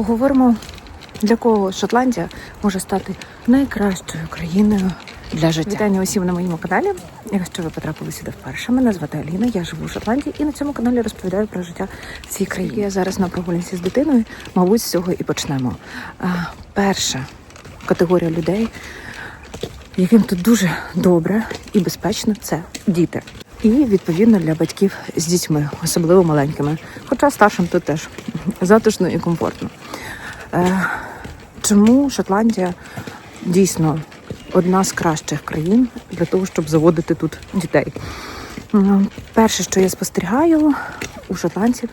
Поговоримо, для кого Шотландія може стати найкращою країною для життя. Вітання усім на моєму каналі. Якщо ви потрапили сюди вперше, мене звати Аліна, я живу в Шотландії і на цьому каналі розповідаю про життя в цій країні. Я зараз на прогулянці з дитиною, мабуть, з цього і почнемо. Перша категорія людей, яким тут дуже добре і безпечно, це діти. І відповідно для батьків з дітьми, особливо маленькими. Хоча старшим тут теж затишно і комфортно. Е, чому Шотландія дійсно одна з кращих країн для того, щоб заводити тут дітей? Перше, що я спостерігаю у шотландців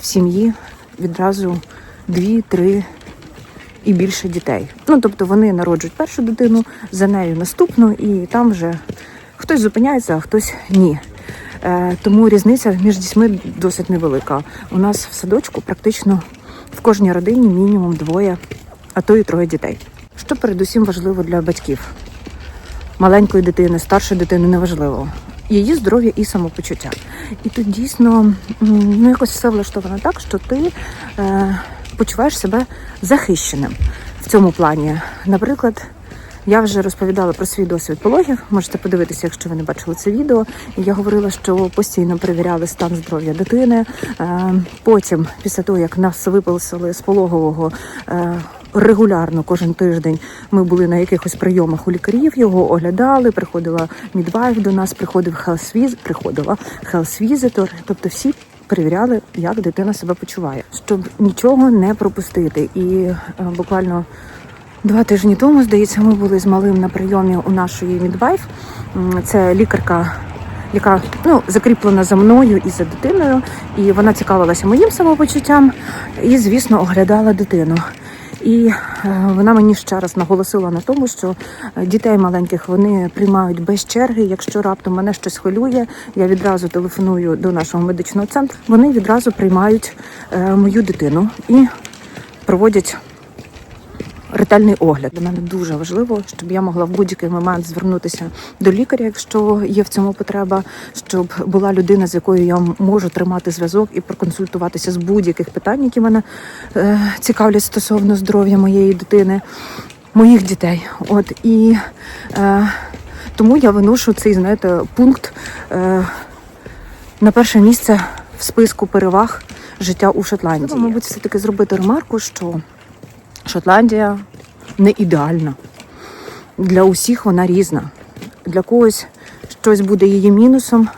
в сім'ї відразу дві-три і більше дітей. Ну тобто вони народжують першу дитину, за нею наступну, і там вже хтось зупиняється, а хтось ні. Е, тому різниця між дітьми досить невелика. У нас в садочку практично в кожній родині мінімум двоє, а то і троє дітей. Що передусім важливо для батьків маленької дитини, старшої дитини неважливо. Її здоров'я і самопочуття. І тут дійсно ну, якось все влаштовано так, що ти е, почуваєш себе захищеним в цьому плані. Наприклад, я вже розповідала про свій досвід пологів. Можете подивитися, якщо ви не бачили це відео. Я говорила, що постійно перевіряли стан здоров'я дитини. Е, Потім, після того як нас виписали з пологового. е, Регулярно кожен тиждень ми були на якихось прийомах у лікарів, його оглядали. Приходила мідвайф до нас, приходив хелсвіз, приходила хелсвізитор. Тобто всі перевіряли, як дитина себе почуває, щоб нічого не пропустити. І е, буквально Два тижні тому, здається, ми були з малим на прийомі у нашої мідвайф. Це лікарка, яка ну, закріплена за мною і за дитиною. І вона цікавилася моїм самопочуттям і, звісно, оглядала дитину. І е, вона мені ще раз наголосила на тому, що е, дітей маленьких вони приймають без черги. Якщо раптом мене щось хвилює, я відразу телефоную до нашого медичного центру. Вони відразу приймають е, мою дитину і проводять ретельний огляд. Для мене дуже важливо, щоб я могла в будь-який момент звернутися до лікаря, якщо є в цьому потреба, щоб була людина, з якою я можу тримати зв'язок і проконсультуватися з будь-яких питань, які мене е, цікавлять стосовно здоров'я моєї дитини, моїх дітей. От і е, тому я виношу цей, знаєте, пункт е, на перше місце в списку переваг життя у Шотландії. Мабуть, все таки зробити ремарку, що Шотландія не ідеальна. Для усіх вона різна. Для когось щось буде її мінусом,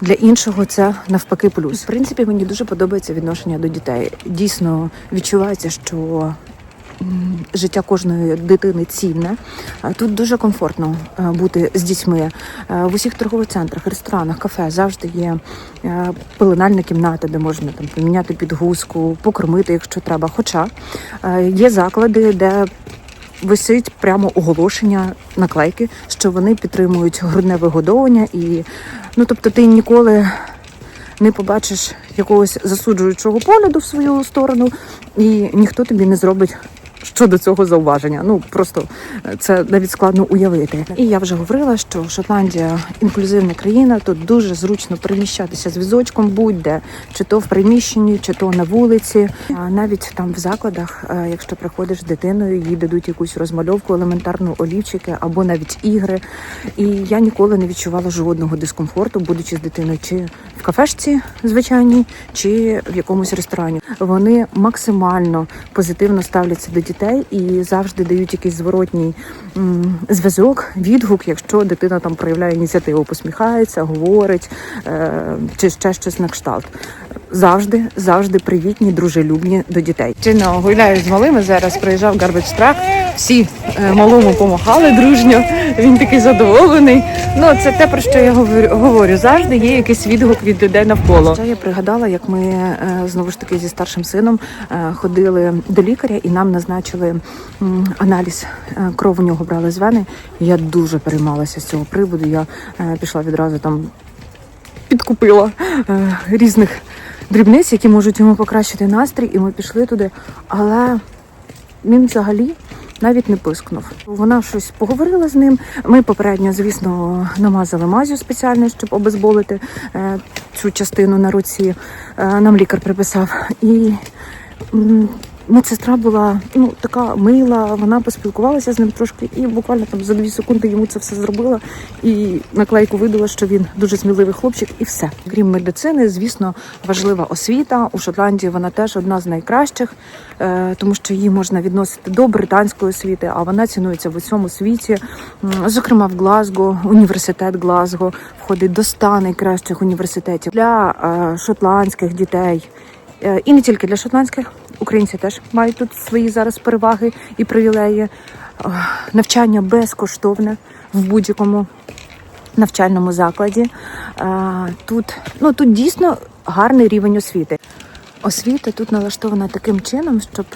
для іншого це навпаки плюс. В принципі, мені дуже подобається відношення до дітей. Дійсно відчувається, що життя кожної дитини цінне. А Тут дуже комфортно е, бути з дітьми. Е, В усіх торгових центрах, ресторанах, кафе завжди є е, пеленальна кімната, де можна там поміняти підгузку, покормити, якщо треба. Хоча е, є заклади, де висить прямо оголошення, наклейки, що вони підтримують грудне вигодовування, і ну тобто ти ніколи не побачиш якогось засуджуючого погляду в свою сторону, і ніхто тобі не зробить. Щодо цього зауваження, ну просто е, це навіть складно уявити. І я вже говорила, що Шотландія інклюзивна країна, тут дуже зручно переміщатися з візочком, будь-де чи то в приміщенні, чи то на вулиці. А навіть там в закладах, е, якщо приходиш з дитиною, їй дадуть якусь розмальовку, елементарну олівчики або навіть ігри. І я ніколи не відчувала жодного дискомфорту, будучи з дитиною, чи в кафешці звичайній, чи в якомусь ресторані. Вони максимально позитивно ставляться до дітей і завжди дають якийсь зворотній зв'язок, відгук, якщо дитина там проявляє ініціативу, посміхається, говорить е, чи ще щось на кшталт. Завжди, завжди привітні, дружелюбні до дітей. Чинно гуляю з малими. Зараз приїжджав гарбич трак. Всі е, малому помахали дружньо. Він такий задоволений. Ну це те про що я говорю. говорю. Завжди є якийсь відгук від людей навколо. Ще я пригадала, як ми е, знову ж таки зі старшим сином е, ходили до лікаря і нам назначили аналіз кров у нього брали з вени. Я дуже переймалася з цього приводу. Я пішла відразу там підкупила е, різних дрібниць, які можуть йому покращити настрій, і ми пішли туди. Але він взагалі навіть не пискнув. Вона щось поговорила з ним. Ми попередньо, звісно, намазали мазю спеціально, щоб обезболити е, цю частину на руці. Е, нам лікар приписав. І Медсестра була ну така мила, вона поспілкувалася з ним трошки, і буквально там за дві секунди йому це все зробила. І наклейку видала, що він дуже сміливий хлопчик, і все. Крім медицини, звісно, важлива освіта. У Шотландії вона теж одна з найкращих, е, тому що її можна відносити до британської освіти, а вона цінується в усьому світі. Зокрема, в Глазго, університет Глазго входить до ста найкращих університетів для е, шотландських дітей. Е, І не тільки для шотландських, українці теж мають тут свої зараз переваги і привілеї. Е, Навчання безкоштовне в будь-якому навчальному закладі. Е, Тут, ну, тут дійсно гарний рівень освіти. Освіта тут налаштована таким чином, щоб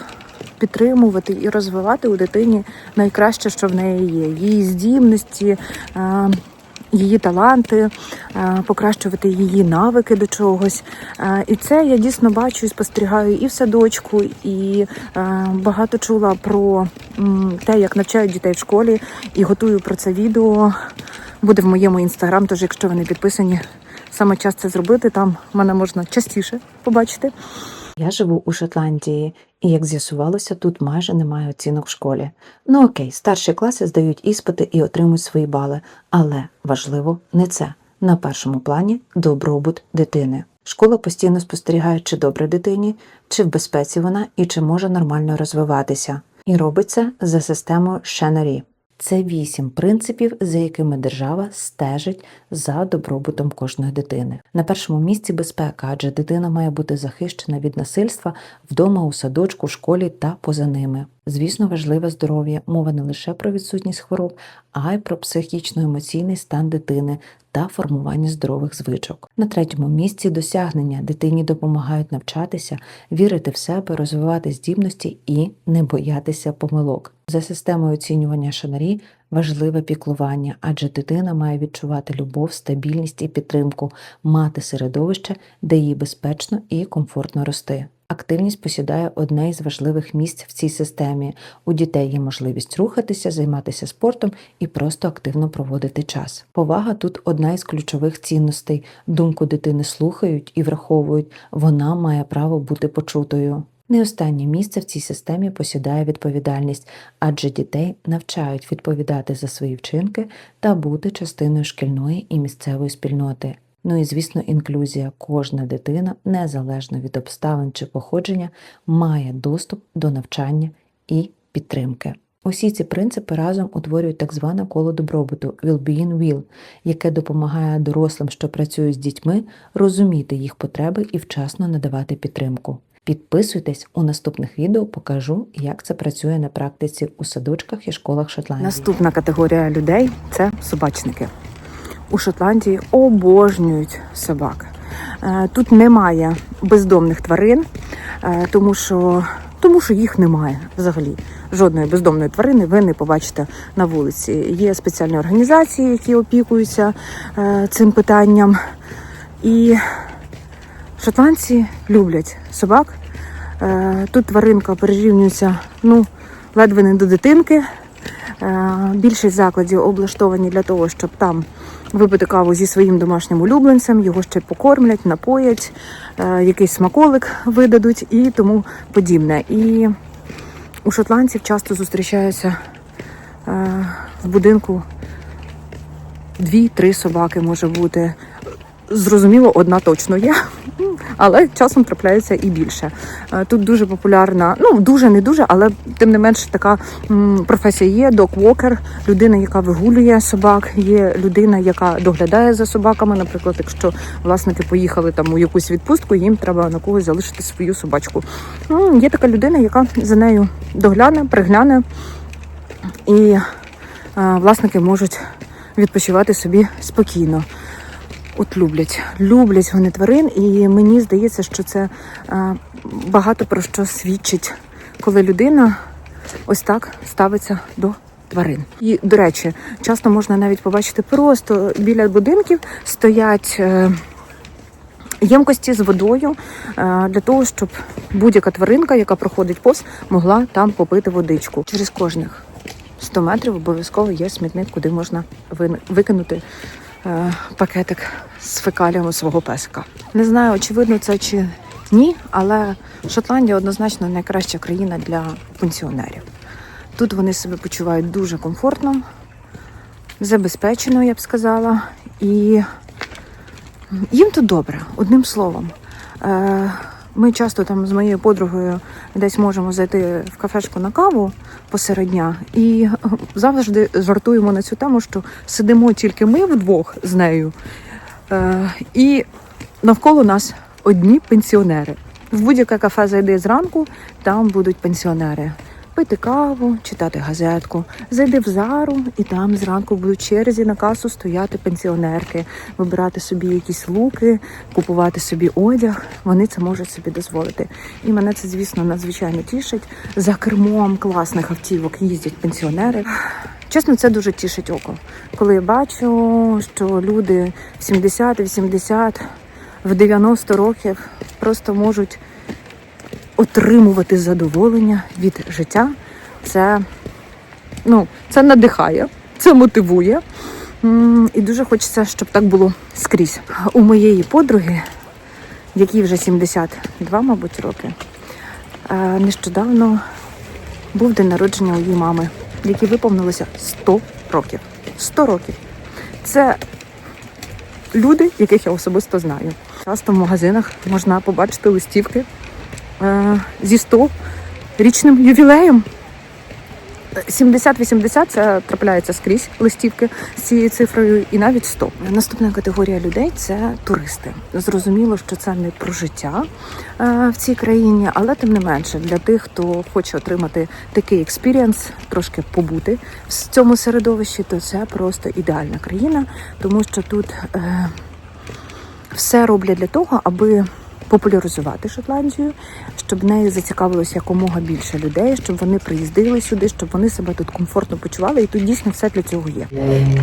підтримувати і розвивати у дитині найкраще, що в неї є. Її здібності, е, її таланти, е, покращувати її навики до чогось. Е, І це я дійсно бачу і спостерігаю і в садочку, і е, багато чула про те, як навчають дітей в школі, і готую про це відео. Буде в моєму інстаграм, тож якщо ви не підписані, саме час це зробити. Там мене можна частіше побачити. Я живу у Шотландії, і як з'ясувалося, тут майже немає оцінок в школі. Ну окей, старші класи здають іспити і отримують свої бали, але важливо не це. На першому плані добробут дитини. Школа постійно спостерігає, чи добре дитині, чи в безпеці вона і чи може нормально розвиватися. І робиться за системою Шенарі. Це вісім принципів, за якими держава стежить за добробутом кожної дитини. На першому місці безпека, адже дитина має бути захищена від насильства вдома, у садочку, школі та поза ними. Звісно, важливе здоров'я, мова не лише про відсутність хвороб, а й про психічно-емоційний стан дитини та формування здорових звичок. На третьому місці досягнення дитині допомагають навчатися, вірити в себе, розвивати здібності і не боятися помилок. За системою оцінювання шанарі важливе піклування, адже дитина має відчувати любов, стабільність і підтримку, мати середовище, де їй безпечно і комфортно рости. Активність посідає одне із важливих місць в цій системі. У дітей є можливість рухатися, займатися спортом і просто активно проводити час. Повага тут одна із ключових цінностей. Думку дитини слухають і враховують. Вона має право бути почутою. Не останнє місце в цій системі посідає відповідальність, адже дітей навчають відповідати за свої вчинки та бути частиною шкільної і місцевої спільноти. Ну і звісно, інклюзія. Кожна дитина, незалежно від обставин чи походження, має доступ до навчання і підтримки. Усі ці принципи разом утворюють так зване коло добробуту Will-being Will, яке допомагає дорослим, що працюють з дітьми, розуміти їх потреби і вчасно надавати підтримку. Підписуйтесь у наступних відео, покажу, як це працює на практиці у садочках і школах Шотландії. Наступна категорія людей це собачники. У Шотландії обожнюють собак. Е, Тут немає бездомних тварин, е, тому що, тому що їх немає взагалі. Жодної бездомної тварини ви не побачите на вулиці. Є спеціальні організації, які опікуються е, цим питанням. І шотландці люблять собак. Е, Тут тваринка перерівнюється ну, ледве не до дитинки. Е, Більшість закладів облаштовані для того, щоб там випити каву зі своїм домашнім улюбленцем, його ще покормлять, напоять, е, якийсь смаколик видадуть і тому подібне. І у шотландців часто зустрічаються в будинку дві-три собаки може бути. Зрозуміло, одна точно є, але часом трапляється і більше. Е, Тут дуже популярна, ну дуже не дуже, але тим не менш така професія є. Док-вокер, людина, яка вигулює собак, є людина, яка доглядає за собаками. Наприклад, якщо власники поїхали там у якусь відпустку, їм треба на когось залишити свою собачку. Ну, Є така людина, яка за нею догляне, пригляне, і е, власники можуть відпочивати собі спокійно. От люблять, люблять вони тварин, і мені здається, що це е, багато про що свідчить, коли людина ось так ставиться до тварин. І, до речі, часто можна навіть побачити просто біля будинків стоять. Е, Ємкості з водою е, для того, щоб будь-яка тваринка, яка проходить повз, могла там попити водичку. Через кожних 100 метрів обов'язково є смітник, куди можна викинути пакетик з фекаліями свого песика. Не знаю, очевидно, це чи Ні, але Шотландія однозначно найкраща країна для пенсіонерів. Тут вони себе почувають дуже комфортно, забезпечено, я б сказала, і їм тут добре, одним словом. Ми часто там з моєю подругою десь можемо зайти в кафешку на каву посеред дня і завжди жартуємо на цю тему, що сидимо тільки ми вдвох з нею, е, і навколо нас одні пенсіонери. В будь-яке кафе зайди зранку, там будуть пенсіонери. Пити каву, читати газетку. Зайди в зару, і там зранку будуть черзі на касу стояти пенсіонерки, вибирати собі якісь луки, купувати собі одяг. Вони це можуть собі дозволити. І мене це, звісно, надзвичайно тішить. За кермом класних автівок їздять пенсіонери. Чесно, це дуже тішить око. Коли я бачу, що люди в 70, 80, в 90 років просто можуть отримувати задоволення від життя. Це, ну, це надихає, це мотивує. І дуже хочеться, щоб так було скрізь. У моєї подруги, якій вже 72, мабуть, роки, е, нещодавно був день народження у її мами, якій виповнилося 100 років. 100 років. Це люди, яких я особисто знаю. Часто в магазинах можна побачити листівки зі 100 річним ювілеєм. 70-80 це трапляється скрізь листівки з цією цифрою, і навіть 100. Наступна категорія людей це туристи. Зрозуміло, що це не про життя е, в цій країні, але тим не менше для тих, хто хоче отримати такий експірієнс, трошки побути в цьому середовищі, то це просто ідеальна країна, тому що тут е, все роблять для того, аби популяризувати Шотландію, щоб нею зацікавилося якомога більше людей, щоб вони приїздили сюди, щоб вони себе тут комфортно почували, і тут дійсно все для цього є.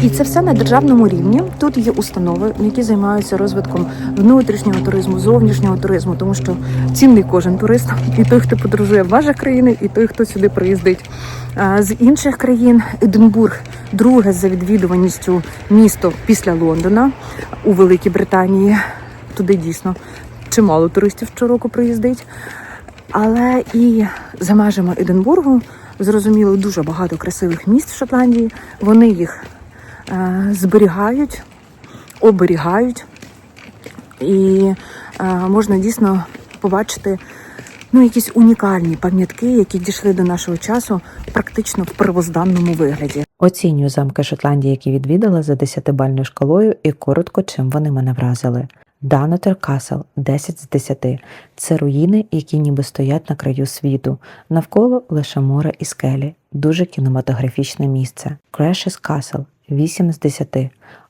І це все на державному рівні. Тут є установи, які займаються розвитком внутрішнього туризму, зовнішнього туризму, тому що цінний кожен турист, і той, хто подорожує в межах країни, і той, хто сюди приїздить. З інших країн Единбург друге за відвідуваністю місто після Лондона у Великій Британії. Туди дійсно чимало туристів щороку приїздить. Але і за межами Единбургу зрозуміло дуже багато красивих міст в Шотландії. Вони їх е, зберігають, оберігають, і е, можна дійсно побачити ну, якісь унікальні пам'ятки, які дійшли до нашого часу практично в первозданному вигляді. Оцінюю замки Шотландії, які відвідала за 10-бальною шкалою, і коротко, чим вони мене вразили. Данотер Касл 10 з 10. Це руїни, які ніби стоять на краю світу. Навколо лише море і скелі. Дуже кінематографічне місце. Crashes Castle 8 з 10.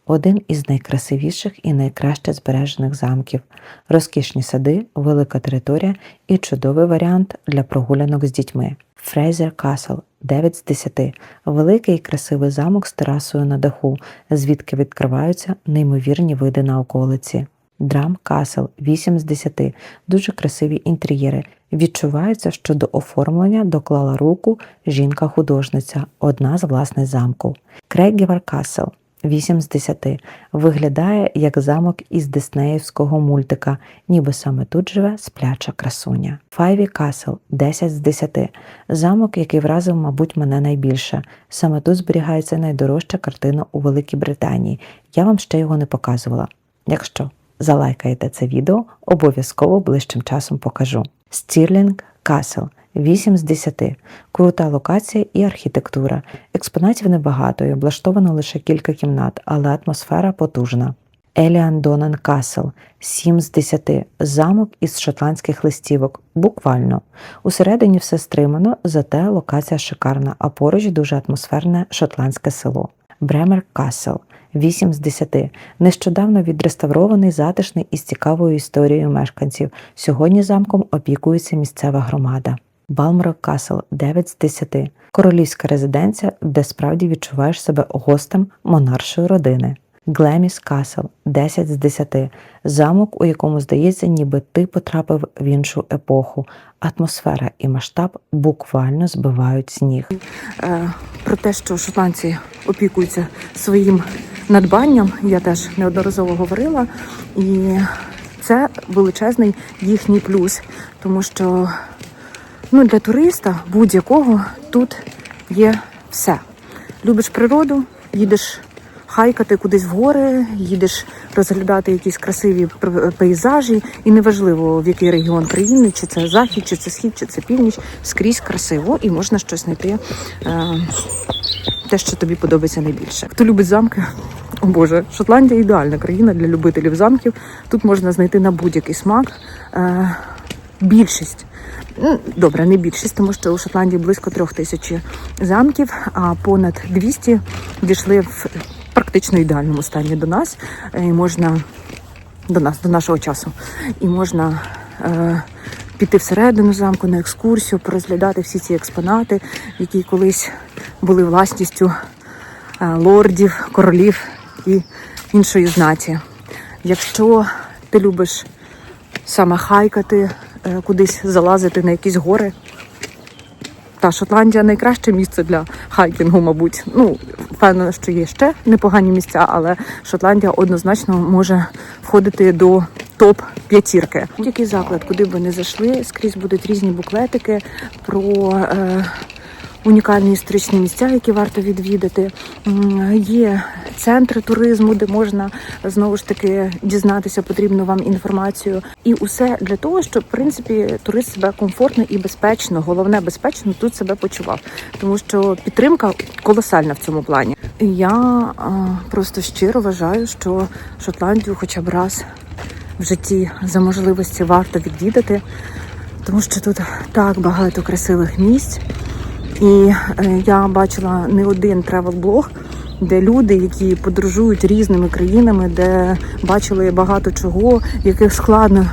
Один із найкрасивіших і найкраще збережених замків. Розкішні сади, велика територія і чудовий варіант для прогулянок з дітьми. Фрейзер Касл 9 з 10. Великий і красивий замок з терасою на даху, звідки відкриваються неймовірні види на околиці. Драм Касл 8 з 10. Дуже красиві інтер'єри. Відчувається, що до оформлення доклала руку жінка-художниця, одна з власниць замку. Крегівар Касл 8 з 10. Виглядає як замок із диснеївського мультика, ніби саме тут живе спляча красуня. Файві Касл 10 з 10. Замок, який вразив, мабуть, мене найбільше. Саме тут зберігається найдорожча картина у Великій Британії. Я вам ще його не показувала. Якщо залайкаєте це відео, обов'язково ближчим часом покажу. Стірлінг Касл 8 з 10. Крута локація і архітектура. Експонатів небагато і облаштовано лише кілька кімнат, але атмосфера потужна. Еліан Донан Касл 7 з 10. Замок із шотландських листівок. Буквально. Усередині все стримано, зате локація шикарна, а поруч дуже атмосферне шотландське село. Бремер Касл 8 з 10. Нещодавно відреставрований, затишний і з цікавою історією мешканців. Сьогодні замком опікується місцева громада. Балмрок Касл 9 з 10. Королівська резиденція, де справді відчуваєш себе гостем монаршої родини. Глеміс Касл 10 з 10. Замок, у якому здається, ніби ти потрапив в іншу епоху. Атмосфера і масштаб буквально збивають з ніг. Е, Про те, що шотландці опікуються своїм надбанням, я теж неодноразово говорила. І це величезний їхній плюс, тому що ну, для туриста будь-якого тут є все. Любиш природу, їдеш хайкати кудись в гори, їдеш розглядати якісь красиві пр- пейзажі, і неважливо в який регіон країни, чи це захід, чи це схід, чи це північ, скрізь красиво і можна щось знайти. Е- те, що тобі подобається найбільше. Хто любить замки? О Боже, Шотландія ідеальна країна для любителів замків. Тут можна знайти на будь-який смак. Е, більшість. Ну, Добре, не більшість, тому що у Шотландії близько трьох тисяч замків, а понад 200 дійшли в практично ідеальному стані до нас. Е, І можна до нас, до нашого часу. І можна е, піти всередину замку на екскурсію, порозглядати всі ці експонати, які колись були власністю е, лордів, королів і іншої знаті. Якщо ти любиш саме хайкати, е, кудись залазити на якісь гори. Та Шотландія найкраще місце для хайкінгу, мабуть. Ну, впевнена, що є ще непогані місця, але Шотландія однозначно може входити до топ п'ятірки. Будь-який заклад, куди б ви не зайшли, скрізь будуть різні буклетики про. Е, унікальні історичні місця, які варто відвідати. Є центри туризму, де можна знову ж таки дізнатися потрібну вам інформацію. І усе для того, щоб в принципі турист себе комфортно і безпечно, головне безпечно тут себе почував, тому що підтримка колосальна в цьому плані. Я просто щиро вважаю, що Шотландію, хоча б раз в житті за можливості варто відвідати, тому що тут так багато красивих місць. І е, я бачила не один тревел-блог, де люди, які подорожують різними країнами, де бачили багато чого, яких складно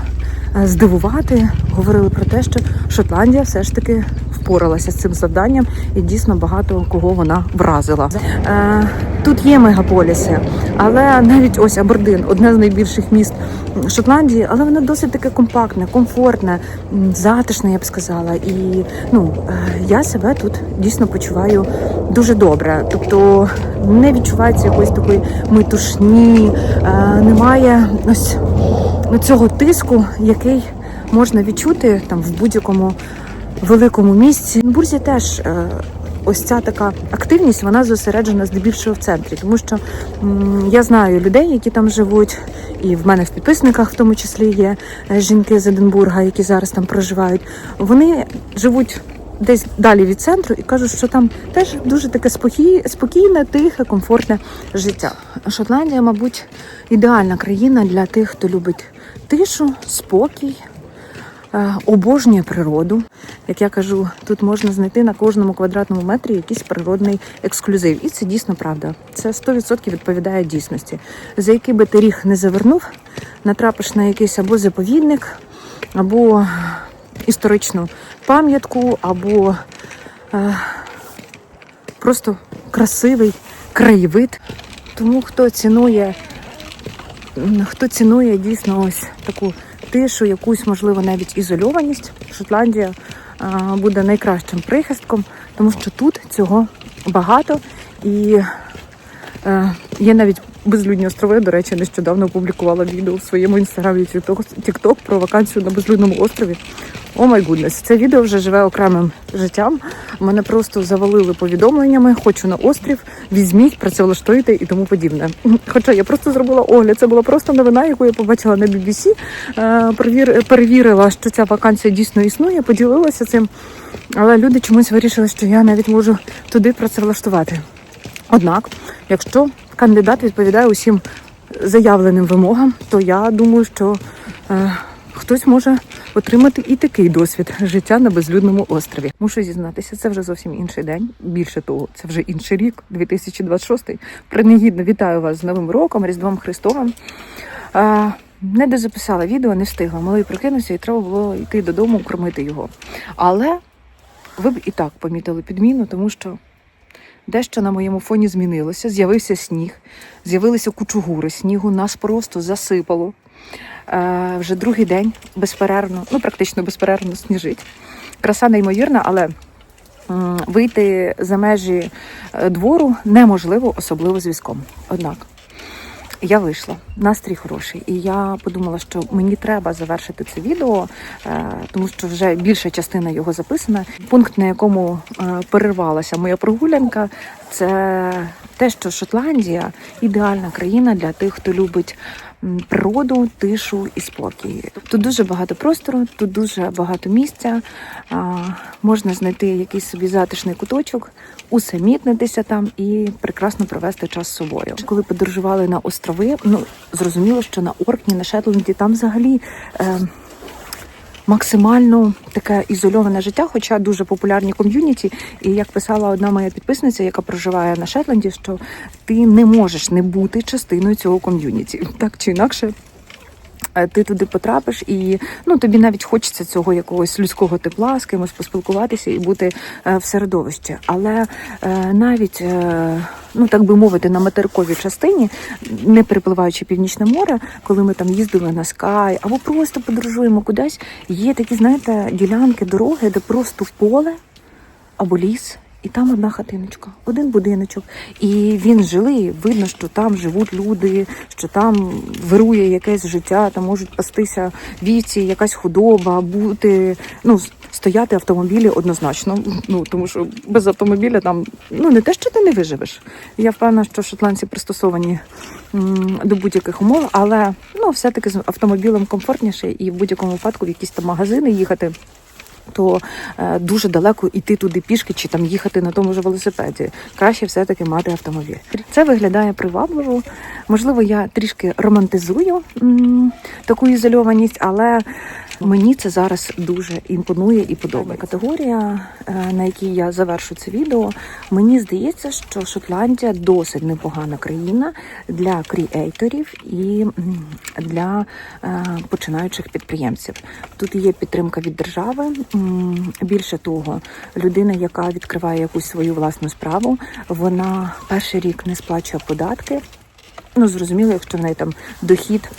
здивувати, говорили про те, що Шотландія все ж таки впоралася з цим завданням, і дійсно багато кого вона вразила. Е, тут є мегаполіси, але навіть ось Абердин, одне з найбільших міст Шотландії, але воно досить таке компактне, комфортне, затишне, я б сказала. І ну е, я себе тут дійсно почуваю дуже добре. Тобто не відчувається якоїсь такої метушні, е, немає ось ну, цього тиску, який можна відчути там в будь-якому великому місці. В Бурзі теж е, ось ця така активність, вона зосереджена здебільшого в центрі, тому що я знаю людей, які там живуть, і в мене в підписниках в тому числі є е, жінки з Единбурга, які зараз там проживають. Вони живуть. Десь далі від центру і кажуть, що там теж дуже таке спокійне, тихе, комфортне життя. Шотландія, мабуть, ідеальна країна для тих, хто любить тишу, спокій, е, обожнює природу. Як я кажу, тут можна знайти на кожному квадратному метрі якийсь природний ексклюзив. І це дійсно правда. Це 100% відповідає дійсності. За який би ти ріг не завернув, натрапиш на якийсь або заповідник, або історичну пам'ятку, або е, просто красивий краєвид. Тому хто цінує Хто цінує дійсно ось таку тишу, якусь, можливо, навіть ізольованість, Шотландія а, буде найкращим прихистком, тому що тут цього багато і е, є навіть безлюдні острови. До речі, нещодавно опублікувала відео в своєму інстаграмі TikTok про вакансію на безлюдному острові. О май гуднес, це відео вже живе окремим життям. Мене просто завалили повідомленнями. Хочу на острів, візьміть, працевлаштуйте і тому подібне. Хоча я просто зробила огляд. Це була просто новина, яку я побачила на BBC. Е, перевірила, що ця вакансія дійсно існує, поділилася цим. Але люди чомусь вирішили, що я навіть можу туди працевлаштувати. Однак, якщо кандидат відповідає усім заявленим вимогам, то я думаю, що е, хтось може отримати і такий досвід життя на безлюдному острові. Мушу зізнатися, це вже зовсім інший день. Більше того, це вже інший рік, 2026. Принагідно вітаю вас з Новим роком, Різдвом Христовим. Е, не дозаписала відео, не встигла. Малий прокинувся і треба було йти додому, кормити його. Але ви б і так помітили підміну, тому що дещо на моєму фоні змінилося. З'явився сніг, з'явилися кучугури снігу, нас просто засипало. Е, вже другий день безперервно, ну практично безперервно сніжить. Краса неймовірна, але вийти за межі е, двору неможливо, особливо з візком. Однак Я вийшла, настрій хороший, і я подумала, що мені треба завершити це відео, е, тому що вже більша частина його записана. Пункт, на якому перервалася моя прогулянка, це те, що Шотландія ідеальна країна для тих, хто любить природу, тишу і спокій. Тут дуже багато простору, тут дуже багато місця. Можна знайти якийсь собі затишний куточок, усамітнитися там і прекрасно провести час з собою. Коли подорожували на острови, ну зрозуміло, що на Оркні, на Шетланді там взагалі. Е, Максимально таке ізольоване життя, хоча дуже популярні ком'юніті. І як писала одна моя підписниця, яка проживає на Шетланді, що ти не можеш не бути частиною цього ком'юніті, так чи інакше. Е, Ти туди потрапиш, і ну тобі навіть хочеться цього якогось людського тепла, з кимось поспілкуватися і бути е, в середовищі. Але е, навіть ну так би мовити, на материковій частині, не перепливаючи північне море, коли ми там їздили на скай або просто подорожуємо кудись, є такі, знаєте, ділянки дороги, де просто поле або ліс. І там одна хатиночка, один будиночок. І він жилий. Видно, що там живуть люди, що там вирує якесь життя, там можуть пастися вівці, якась худоба, бути, ну, стояти автомобілі однозначно. Ну тому що без автомобіля там ну не те, що ти не виживеш. Я впевнена, що шотландці пристосовані до будь-яких умов, але ну все-таки з автомобілем комфортніше і в будь-якому випадку в якісь там магазини їхати то е, дуже далеко йти туди пішки чи там їхати на тому ж велосипеді. Краще все-таки мати автомобіль. Це виглядає привабливо. Можливо, я трішки романтизую таку ізольованість, але мені це зараз дуже імпонує і подобає. Категорія, е, на якій я завершу це відео, мені здається, що Шотландія досить непогана країна для кріейторів і для е, починаючих підприємців. Тут є підтримка від держави. Більше того, людина, яка відкриває якусь свою власну справу, вона перший рік не сплачує податки. Ну, зрозуміло, якщо в неї там дохід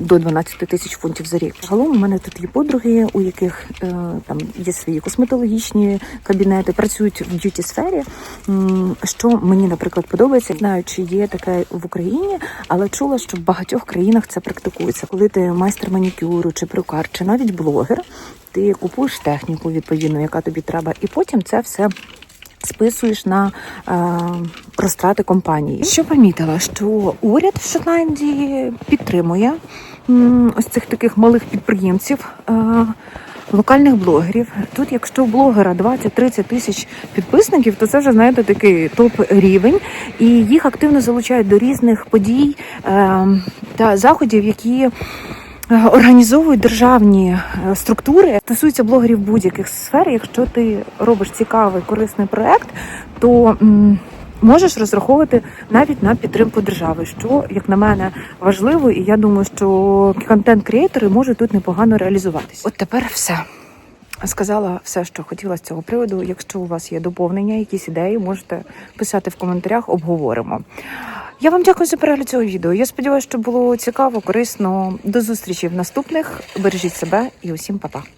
до 12 тисяч фунтів за рік. Загалом у мене тут є подруги, у яких е, там є свої косметологічні кабінети, працюють в б'юті сфері. Що мені, наприклад, подобається, знаю, чи є таке в Україні, але чула, що в багатьох країнах це практикується. Коли ти майстер манікюру чи перукар, чи навіть блогер, ти купуєш техніку відповідно, яка тобі треба, і потім це все списуєш на е, розтрати компанії. Що помітила, що уряд в Шотландії підтримує ось цих таких малих підприємців. Е, Локальних блогерів тут, якщо у блогера 20-30 тисяч підписників, то це вже знаєте такий топ рівень, і їх активно залучають до різних подій е, та заходів, які е, організовують державні структури. Стосується блогерів будь-яких сфер. Якщо ти робиш цікавий корисний проект, то можеш розраховувати навіть на підтримку держави, що як на мене важливо, і я думаю, що контент-креатори можуть тут непогано реалізуватися. От тепер все. Сказала все, що хотіла з цього приводу. Якщо у вас є доповнення, якісь ідеї, можете писати в коментарях, обговоримо. Я вам дякую за перегляд цього відео. Я сподіваюся, що було цікаво, корисно. До зустрічі в наступних. Бережіть себе і усім па-па.